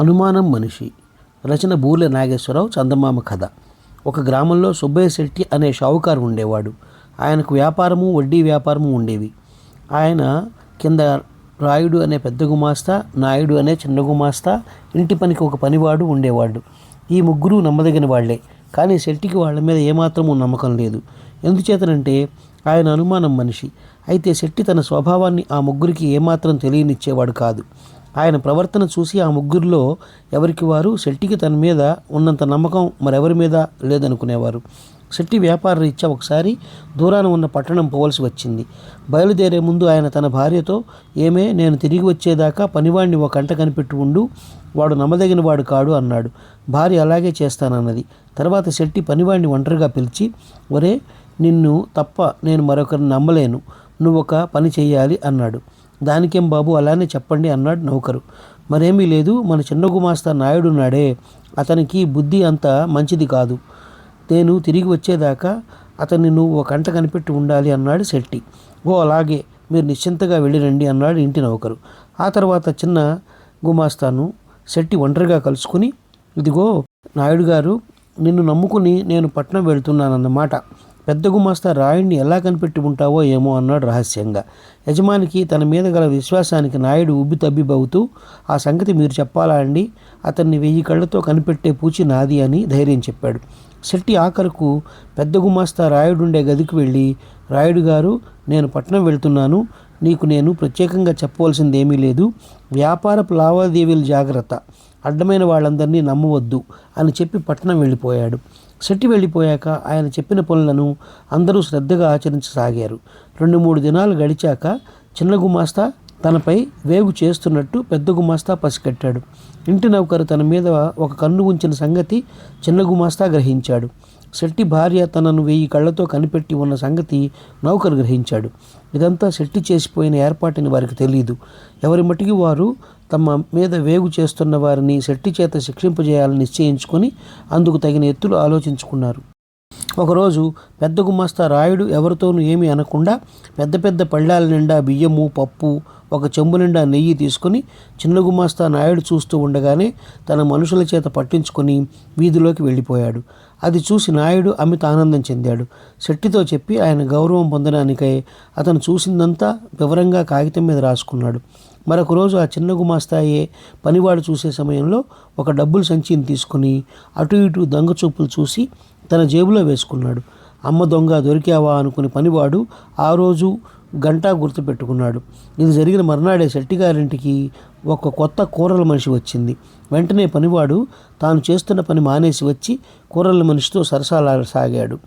అనుమానం మనిషి. రచన బూర్లె నాగేశ్వరరావు చందమామ కథ. ఒక గ్రామంలో సుబ్బయ్య శెట్టి అనే షావుకారు ఉండేవాడు. ఆయనకు వ్యాపారము వడ్డీ వ్యాపారము ఉండేవి. ఆయన కింద రాయుడు అనే పెద్ద గుమాస్తా నాయుడు అనే చిన్న గుమాస్తా ఇంటి పనికి ఒక పనివాడు ఉండేవాడు. ఈ ముగ్గురు నమ్మదగిన వాళ్ళే. కానీ శెట్టికి వాళ్ళ మీద ఏమాత్రము నమ్మకం లేదు. ఎందుచేతనంటే ఆయన అనుమానం మనిషి. అయితే శెట్టి తన స్వభావాన్ని ఆ ముగ్గురికి ఏమాత్రం తెలియనిచ్చేవాడు కాదు. ఆయన ప్రవర్తన చూసి ఆ ముగ్గురిలో ఎవరికి వారు? శెట్టికి తన మీద ఉన్నంత నమ్మకం మరెవరి మీద లేదనుకునేవారు. శెట్టి వ్యాపార రీత్యా ఒకసారి దూరాన ఉన్న పట్టణం పోవలసి వచ్చింది. బయలుదేరే ముందు ఆయన తన భార్యతో ఏమే నేను తిరిగి వచ్చేదాకా పనివాడిని ఒక కంట కనిపెట్టి ఉండు వాడు నమ్మదగిన వాడు కాడు అన్నాడు. భార్య అలాగే చేస్తానన్నది. తర్వాత శెట్టి పనివాడిని ఒంటరిగా పిలిచి ఒరే నిన్ను తప్ప నేను మరొకరిని నమ్మలేను. నువ్వు ఒక పని చేయాలి అన్నాడు. దానికేం బాబు? అలానే చెప్పండి అన్నాడు నౌకరు. మరేమీ లేదు మన చిన్న గుమాస్తా నాయుడున్నాడే. అతనికి బుద్ధి అంత మంచిది కాదు. నేను తిరిగి వచ్చేదాకా అతన్ని నువ్వు ఒక గంట కనిపెట్టి ఉండాలి అన్నాడు శెట్టి. ఓ అలాగే. మీరు నిశ్చింతగా వెళ్ళిరండి అన్నాడు ఇంటి నౌకరు. ఆ తర్వాత చిన్న గుమాస్తాను శెట్టి ఒంటరిగా కలుసుకుని ఇదిగో నాయుడు గారు నిన్ను నమ్ముకుని నేను పట్నం వెళ్తున్నానన్నమాట. పెద్ద గుమాస్తా రాయుడిని ఎలా కనిపెట్టి ఉంటావో ఏమో అన్నాడు రహస్యంగా. యజమానికి తన మీద గల విశ్వాసానికి నాయుడు ఉబ్బి తబ్బిబవుతూ ఆ సంగతి మీరు చెప్పాలా అండి? అతన్ని వెయ్యి కళ్ళతో కనిపెట్టే పూచి నాది అని ధైర్యం చెప్పాడు. శెట్టి ఆఖరుకు పెద్ద గుమాస్తా రాయుడుండే గదికి వెళ్ళి రాయుడు గారు నేను పట్నం వెళ్తున్నాను. నీకు నేను ప్రత్యేకంగా చెప్పవలసింది ఏమీ లేదు. వ్యాపారపు లావాదేవీలు జాగ్రత్త. అడ్డమైన వాళ్ళందరినీ నమ్మవద్దు అని చెప్పి పట్నం వెళ్ళిపోయాడు. శెట్టి వెళ్ళిపోయాక ఆయన చెప్పిన పనులను అందరూ శ్రద్ధగా ఆచరించసాగారు. రెండు మూడు దినాలు గడిచాక చిన్న గుమాస్తా తనపై వేగు చేస్తున్నట్టు పెద్ద గుమాస్తా పసికట్టాడు ఇంటి నౌకరు తన మీద ఒక కన్ను ఉంచిన సంగతి చిన్న గుమాస్తా గ్రహించాడు. శెట్టి భార్య తనను వెయ్యి కళ్ళతో కనిపెట్టి ఉన్న సంగతి నౌకరు గ్రహించాడు. ఇదంతా శెట్టి చేసిపోయిన ఏర్పాటని వారికి తెలియదు ఎవరి మటికి వారు తమ మీద వేగు చేస్తున్న వారిని శెట్టి చేత శిక్షింపజేయాలని నిశ్చయించుకొని అందుకు తగిన ఎత్తులు ఆలోచించుకున్నారు. ఒకరోజు పెద్ద గుమాస్తా రాయుడు ఎవరితోనూ ఏమీ అనకుండా పెద్ద పెద్ద పళ్ళాల నిండా బియ్యము పప్పు ఒక చెంబు నిండా నెయ్యి తీసుకుని చిన్న గుమాస్తా నాయుడు చూస్తూ ఉండగానే తన మనుషుల చేత పట్టించుకొని వీధిలోకి వెళ్ళిపోయాడు. అది చూసి నాయుడు అమిత ఆనందం చెందాడు. శెట్టితో చెప్పి ఆయన గౌరవం పొందడానికై అతను చూసిందంతా వివరంగా కాగితం మీద రాసుకున్నాడు. మరొక రోజు ఆ చిన్న గుమాస్తాయే పనివాడు చూసే సమయంలో ఒక డబ్బులు సంచిని తీసుకుని అటు ఇటు దొంగ చూపులు చూసి తన జేబులో వేసుకున్నాడు. అమ్మ దొంగ దొరికావా అనుకుని పనివాడు ఆ రోజు గంటా గుర్తుపెట్టుకున్నాడు. ఇది జరిగిన మర్నాడే శెట్టిగారింటికి ఒక కొత్త కూరల మనిషి వచ్చింది. వెంటనే పనివాడు తాను చేస్తున్న పని మానేసి వచ్చి కూరల మనిషితో సరసాలాడసాగాడు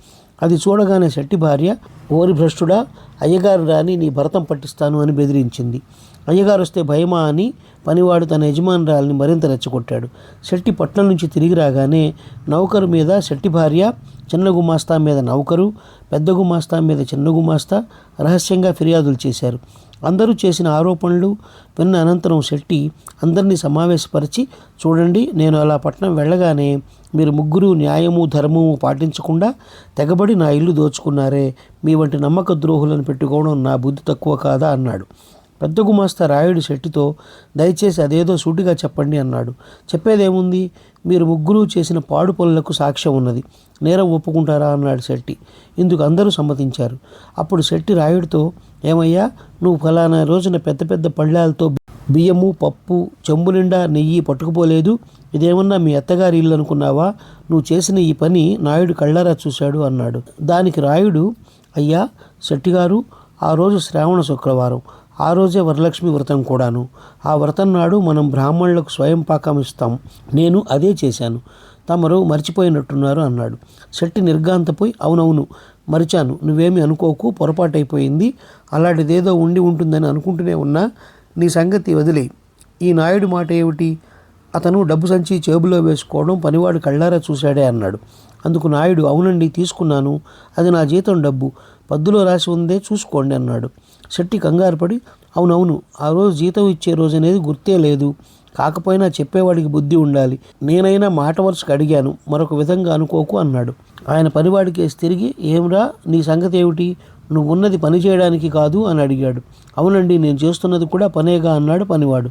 అది చూడగానే శెట్టి భార్య ఓరి భ్రష్టుడా అయ్యగారు రాని నీ భరతం పట్టిస్తాను అని బెదిరించింది. అయ్యగారు వస్తే భయమా అని పనివాడు తన యజమానురాల్ని మరింత రెచ్చగొట్టాడు. శెట్టి పట్నం నుంచి తిరిగి రాగానే నౌకరు మీద శెట్టి భార్య చిన్న గుమాస్తా మీద నౌకరు పెద్ద గుమాస్తా మీద చిన్న గుమాస్తా రహస్యంగా ఫిర్యాదులు చేశారు. అందరూ చేసిన ఆరోపణలు విన్న అనంతరం శెట్టి అందరినీ సమావేశపరిచి చూడండి నేను అలా పట్నం వెళ్ళగానే మీరు ముగ్గురు న్యాయము ధర్మము పాటించకుండా తెగబడి నా ఇల్లు దోచుకున్నారే. మీ వంటి నమ్మక ద్రోహులను పెట్టుకోవడం నా బుద్ధి తక్కువ కాదా అన్నాడు. పెద్ద గుమాస్తా రాయుడు శెట్టితో దయచేసి అదేదో సూటిగా చెప్పండి అన్నాడు. చెప్పేదేముంది? మీరు ముగ్గురు చేసిన పాడు పనులకు సాక్ష్యం ఉన్నది. నేరం ఒప్పుకుంటారా? అన్నాడు శెట్టి. ఇందుకు అందరూ సమ్మతించారు. అప్పుడు శెట్టి రాయుడితో ఏమయ్యా? నువ్వు ఫలానా రోజున పెద్ద పెద్ద పళ్ళాలతో బియ్యము పప్పు చెంబు నిండా నెయ్యి పట్టుకుపోలేదు. ఇదేమన్నా మీ అత్తగారి ఇల్లు అనుకున్నావా? నువ్వు చేసిన ఈ పని నాయుడు కళ్ళారా చూశాడు అన్నాడు. దానికి రాయుడు అయ్యా శెట్టిగారు ఆ రోజు శ్రావణ శుక్రవారం. ఆ రోజే వరలక్ష్మి వ్రతం కూడాను. ఆ వ్రతం నాడు మనం బ్రాహ్మణులకు స్వయం పాకం ఇస్తాం. నేను అదే చేశాను. తమరు మర్చిపోయినట్టున్నారు అన్నాడు. శెట్టి నిర్గాంతపోయి అవునవును మరిచాను. నువ్వేమి అనుకోకు పొరపాటైపోయింది. అలాంటిదేదో ఉండి ఉంటుందని అనుకుంటూనే ఉన్నా. నీ సంగతి వదిలే ఈ నాయుడు మాట ఏమిటి అతను డబ్బు సంచి చేబులో వేసుకోవడం పనివాడు కళ్ళారా చూశాడే అన్నాడు. అందుకు నాయుడు అవునండి తీసుకున్నాను. అది నా జీతం డబ్బు. పద్దులో రాసి ఉందే చూసుకోండి అన్నాడు. శెట్టి కంగారుపడి అవునవును ఆ రోజు జీతం ఇచ్చే రోజు అనేది గుర్తే లేదు. కాకపోయినా చెప్పేవాడికి బుద్ధి ఉండాలి. నేనైనా మాట వరుసకు అడిగాను. మరొక విధంగా అనుకోకు అన్నాడు. ఆయన పనివాడికేసి తిరిగి ఏమిరా నీ సంగతి ఏమిటి? నువ్వు ఉన్నది పని చేయడానికి కాదు అని అడిగాడు. అవునండి నేను చేస్తున్నది కూడా పనేగా అన్నాడు పనివాడు.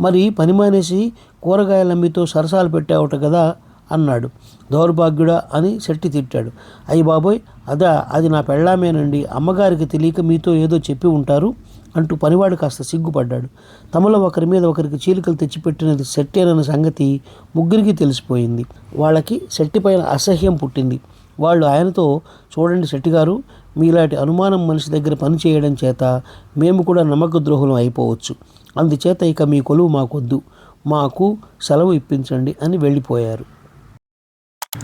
మరి పని మానేసి కూరగాయల అమ్మితో సరసాలు పెట్టావుట కదా అన్నాడు. దౌర్భాగ్యుడా అని శెట్టి తిట్టాడు. అయ్యి బాబోయ్ అదా అది నా పెళ్ళామేనండి. అమ్మగారికి తెలియక మీతో ఏదో చెప్పి ఉంటారు అంటూ పనివాడు కాస్త సిగ్గుపడ్డాడు. తమలో ఒకరి మీద ఒకరికి చీలికలు తెచ్చిపెట్టినది శెట్టేనన్న సంగతి ముగ్గురికి తెలిసిపోయింది. వాళ్ళకి శెట్టి పైన అసహ్యం పుట్టింది. వాళ్ళు ఆయనతో చూడండి శెట్టి గారు మీలాంటి అనుమానం మనిషి దగ్గర పనిచేయడం చేత మేము కూడా నమ్మక ద్రోహులం అయిపోవచ్చు. అందుచేత ఇక మీ కొలువు మాకొద్దు. మాకు సెలవు ఇప్పించండి అని వెళ్ళిపోయారు.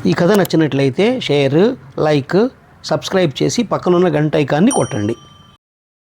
ఈ కథ నచ్చినట్లయితే షేర్ లైక్ సబ్స్క్రైబ్ చేసి పక్కనున్న గంట ఐకాన్ని కొట్టండి.